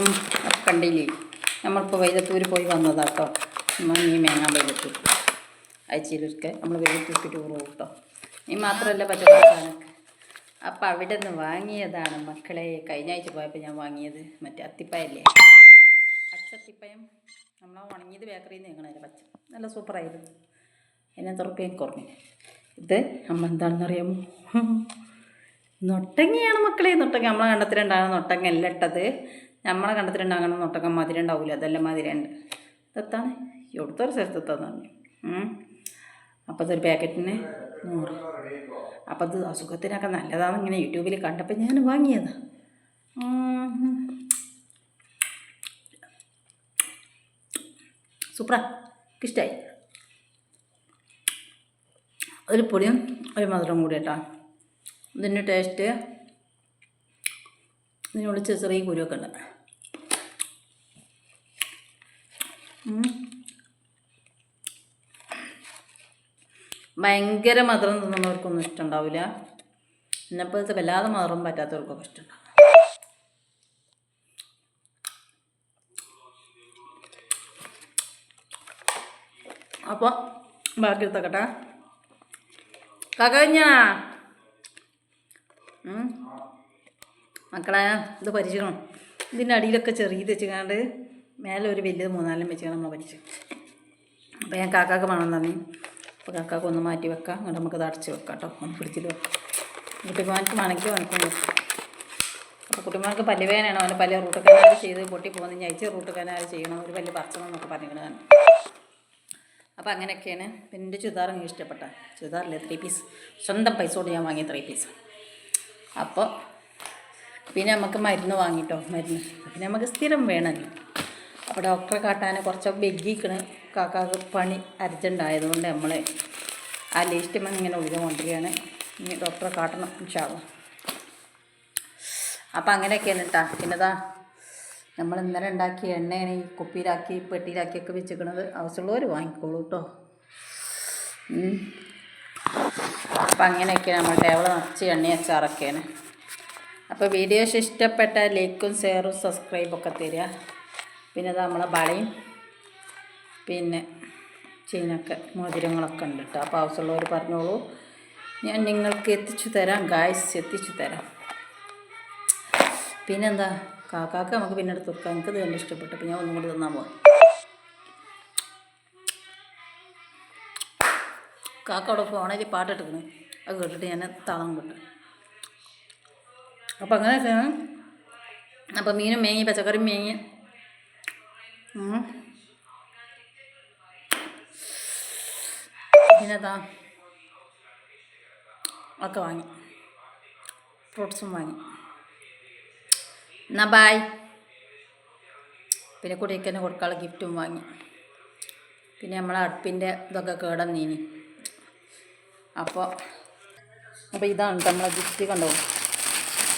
ഒക്കെ കണ്ടില്ലേ? നമ്മളിപ്പോൾ വെയിലത്തൂർ പോയി വന്നതാട്ടോ മീൻ മേങ്ങാൻ വെയിലത്തൂർ അയച്ചിലൊക്കെ നമ്മൾ വെയിലത്തൂർക്ക് ടൂർ കേട്ടോ ഈ മാത്രമല്ല പച്ചക്കറിക്കാനൊക്കെ അപ്പം അവിടെ നിന്ന് വാങ്ങിയതാണ് മക്കളെ. കഴിഞ്ഞ ആഴ്ച പോയപ്പോൾ ഞാൻ വാങ്ങിയത് മറ്റേ അത്തിപ്പയല്ലേ? പച്ചത്തിപ്പയം. നമ്മൾ ഉണങ്ങിയത് ബേക്കറിയിൽ നിന്ന് ഞങ്ങളതിന്റെ പച്ച. നല്ല സൂപ്പറായിരുന്നു എന്നെ തുറക്കുകയും കുറഞ്ഞു. ഇത് നമ്മൾ എന്താണെന്ന് അറിയാമോ നൊട്ടങ്ങയാണ് മക്കളെ. നൊട്ടങ്ങ. നമ്മളെ കണ്ടത്തിലുണ്ടാകുന്ന നൊട്ടങ്ങ അല്ല ഇട്ടത്. നമ്മളെ കണ്ടത്തിലുണ്ടാകണം നൊട്ടങ്ങ മധുരം ഉണ്ടാവില്ല അതെല്ലാം മധുരമുണ്ട് ഇതെത്താണ്? എവിടുത്തൊരു സ്ഥലത്ത് പറഞ്ഞു. അപ്പോൾ അതൊരു പാക്കറ്റിന് നൂറ്. അപ്പം അത് അസുഖത്തിനൊക്കെ നല്ലതാണ് ഇങ്ങനെ യൂട്യൂബിൽ കണ്ടപ്പോൾ ഞാൻ വാങ്ങിയത്. സൂപ്പറാ ഇഷ്ടമായി ഒരു പൊടിയും ഒരു മധുരം കൂടി കേട്ടോ. ഇതിന്റെ ടേസ്റ്റ് ഇതിനുള്ളിൽ ചെറിയ ചെറിയ കുരുവൊക്കെ ഉണ്ട്. ഭയങ്കര മധുരം തിന്നുന്നവർക്കൊന്നും ഇഷ്ടമുണ്ടാവില്ല. എന്നെപ്പോഴത്തെ വല്ലാതെ മധുരം പറ്റാത്തവർക്കൊക്കെ ഇഷ്ടമുണ്ടാവും. അപ്പോൾ ബാക്കി എടുത്തക്കട്ടെ. കകഞ്ഞാ മക്കളെ ഇത് പരിചയണം ഇതിന്റെ അടിയിലൊക്കെ ചെറിയത് വെച്ചുകൊണ്ട് മേലെ ഒരു വലിയത് മൂന്നാലും വെച്ചാണ് നമ്മൾ പരിചയം അപ്പോൾ ഞാൻ കാക്കാക്ക് വേണം തന്നെ. അപ്പോൾ കാക്കാക്ക് ഒന്ന് മാറ്റി വെക്കാം. എന്നിട്ട് നമുക്കത് അടച്ച് വെക്കാം കേട്ടോ ഒന്ന് പിടിച്ചിൽ വെക്കാം. കുട്ടിമാർക്ക് മണക്കി മണക്കും വെക്കാം അപ്പോൾ കുട്ടിമാർക്ക് പല്ലുവേനാണ് അവന്റെ പല റൂട്ട് കനാൽ ചെയ്ത് പൊട്ടി പോകുന്ന. ഞയിച്ച് റൂട്ട് കനാൽ ചെയ്യണം. ഒരു വലിയ പറച്ചു എന്നൊക്കെ പറഞ്ഞിട്ട് അപ്പോൾ അങ്ങനെയൊക്കെയാണ്. പിന്നെ എന്റെ ചുരിദാർ ഇഷ്ടപ്പെട്ട. ചുരിദാറില്ലേ? ത്രീ പീസ് സ്വന്തം പൈസ കൊണ്ട് ഞാൻ വാങ്ങിയ ത്രീ പീസ് അപ്പോൾ പിന്നെ നമുക്ക് മരുന്ന് വാങ്ങിട്ടോ മരുന്ന്. പിന്നെ നമുക്ക് സ്ഥിരം വേണമല്ലോ അപ്പോൾ ഡോക്ടറെ കാട്ടാനെ കുറച്ച് ബെഗിക്കണ് കാക്കാക്ക് പണി അർജന്റായതുകൊണ്ട് നമ്മൾ ആ ലിസ്റ്റ് ഇങ്ങനെ ഒഴിഞ്ഞു കൊണ്ടിരിക്കുകയാണ് ഇനി ഡോക്ടറെ കാട്ടണം ഇൻഷാള്ള അപ്പം അങ്ങനെയൊക്കെയാണ് കേട്ടോ പിന്നെതാ നമ്മൾ ഇന്നലെ ഉണ്ടാക്കിയ എണ്ണയാണ് ഈ കുപ്പിയിലാക്കി പെട്ടിയിലാക്കിയൊക്കെ വെച്ചിരിക്കണത്. ആവശ്യമുള്ളവർ വാങ്ങിക്കോളൂ കേട്ടോ അപ്പം അങ്ങനെയൊക്കെയാണ് നമ്മൾ ടേബിൾ നിറച്ച് എണ്ണ അച്ചാറൊക്കെയാണ്. അപ്പോൾ വീഡിയോസ് ഇഷ്ടപ്പെട്ട ലൈക്കും ഷെയറും സബ്സ്ക്രൈബൊക്കെ തരിക. പിന്നെ അത് നമ്മളെ വളയും പിന്നെ ചീനൊക്കെ മോതിരങ്ങളൊക്കെ ഉണ്ട് കേട്ടോ അപ്പോൾ ആവശ്യമുള്ളവർ പറഞ്ഞോളൂ. ഞാൻ നിങ്ങൾക്ക് എത്തിച്ചു തരാം ഗായ്സ് എത്തിച്ചു തരാം. പിന്നെന്താ? കാക്കാക്ക് നമുക്ക് പിന്നെ എടുത്ത് വെക്കാം എനിക്കത് തന്നെ ഇഷ്ടപ്പെട്ടു. അപ്പോൾ ഞാൻ ഒന്നും കൂടി തന്നാൽ പോകാം കാക്ക അവിടെ ഫോണിൽ പാട്ടിട്ടിരിക്കണേ അത് കേട്ടിട്ട് ഞാൻ തളം കിട്ടും. അപ്പം അങ്ങനെയൊക്കെയാണ് അപ്പം മീനും മേങ്ങി പച്ചക്കറിയും മേങ്ങി. പിന്നെന്താ ഒക്കെ വാങ്ങി. ഫ്രൂട്ട്സും വാങ്ങി. എന്നാ ബായ് പിന്നെ കുടിക്കന്നെ കൊടുക്കാനുള്ള ഗിഫ്റ്റും വാങ്ങി. പിന്നെ നമ്മളെ അടുപ്പിന്റെ ഇതൊക്കെ കേടന്നീനി. അപ്പോൾ അപ്പോൾ ഇതാണ് നമ്മളെ ഗിഫ്റ്റ് കണ്ടോ?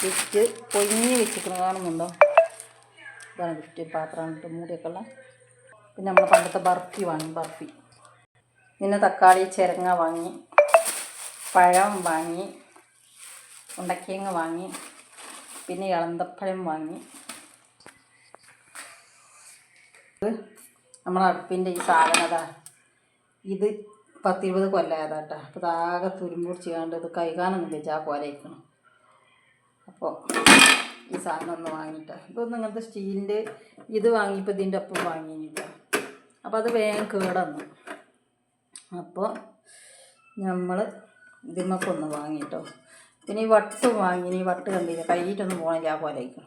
ഗിഫ്റ്റ് പൊങ്ങി വെച്ചിരിക്കുന്നത് കാണുന്നുണ്ടോ? ഇതാണ് ഗിഫ്റ്റ് പാത്രം ഇട്ട് മൂടിയൊക്കെ ഉള്ള പിന്നെ നമ്മൾ പണ്ടത്തെ ബർഫി വാങ്ങി ബർഫി. പിന്നെ തക്കാളി ചിരങ്ങ വാങ്ങി പഴം വാങ്ങി ഉണ്ടക്കിയങ്ങ് വാങ്ങി പിന്നെ ഇളന്തപ്പഴം വാങ്ങി. നമ്മുടെ അടുപ്പിന്റെ ഈ സാധനതാ ഇത് പത്തിരുപത് കൊല്ലായതാട്ടാ അപ്പോൾ ഇതാകെ തുരുമ്പുടിച്ച് കണ്ട് ഇത് കൈകാനൊന്നും വെച്ചാൽ ഇരിക്കണം അപ്പോൾ ഈ സാധനം ഒന്ന് വാങ്ങിയിട്ട്. ഇതൊന്നും ഇങ്ങനത്തെ സ്റ്റീലിന്റെ ഇത് വാങ്ങിയപ്പോൾ ഇതിന്റെ ഒപ്പം വാങ്ങിയിട്ടോ. അപ്പോൾ അത് വേഗം കേടന്നു. അപ്പോൾ നമ്മൾ ഇതിമൊക്കൊന്ന് വാങ്ങിട്ടോ. പിന്നെ ഈ വട്ട് വാങ്ങി ഈ വട്ട് കണ്ടില്ല? കൈയിട്ടൊന്നും പോകണില്ല ആ പോലെ ആയിരിക്കും.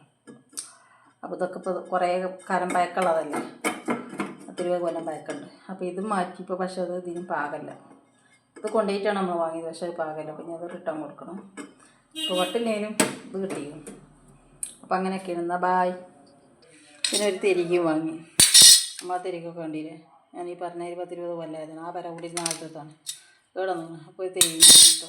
അപ്പോൾ ഇതൊക്കെ ഇപ്പോൾ കുറേ കാലം പഴക്കമുള്ളതല്ലേ രൂപ കൊല്ലം പഴക്കമുണ്ട് അപ്പോൾ ഇത് മാറ്റിയപ്പോൾ പക്ഷേ അത് ഇതിന് പാകല്ല. ഇത് കൊണ്ടുപോയിട്ടാണ് നമ്മൾ വാങ്ങിയത്. പക്ഷേ അത് പാകല്ല. അപ്പോൾ ഞാൻ അത് റിട്ടേൺ കൊടുക്കണം. ഇപ്പോൾ വട്ടില്ലേലും ഇത് കിട്ടിയും അപ്പം അങ്ങനെയൊക്കെയാണ്. എന്നാൽ ബായ് പിന്നെ ഒരു തിരികെയും വാങ്ങി. നമ്മൾ ആ തിരികൊക്കെ കണ്ടില്ലേ? ഞാൻ ഈ പറഞ്ഞ ഒരു പത്തിരുപത് കൊല്ലമായതാണ് ആ പര കൂടി നാളത്താണ് ഇവിടെ നിന്ന് അപ്പോൾ തിരികെ കേട്ടോ